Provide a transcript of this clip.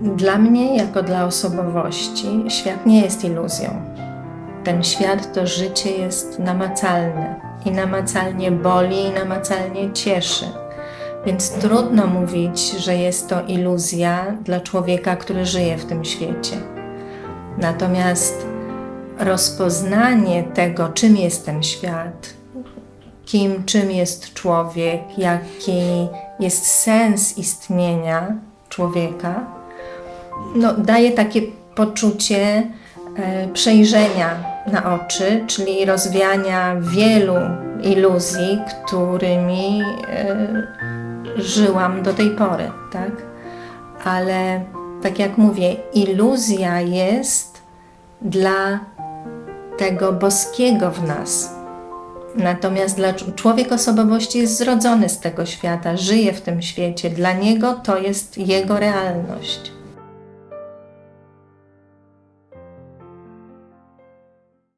Dla mnie, jako dla osobowości, świat nie jest iluzją. Ten świat, to życie jest namacalne i namacalnie boli, i namacalnie cieszy. Więc trudno mówić, że jest to iluzja dla człowieka, który żyje w tym świecie. Natomiast rozpoznanie tego, czym jest ten świat, kim, czym jest człowiek, jaki jest sens istnienia człowieka, no, daje takie poczucie e, przejrzenia na oczy, czyli rozwiania wielu iluzji, którymi e, żyłam do tej pory, tak? Ale tak jak mówię, iluzja jest dla tego boskiego w nas. Natomiast dla człowiek osobowości jest zrodzony z tego świata, żyje w tym świecie. Dla niego to jest jego realność.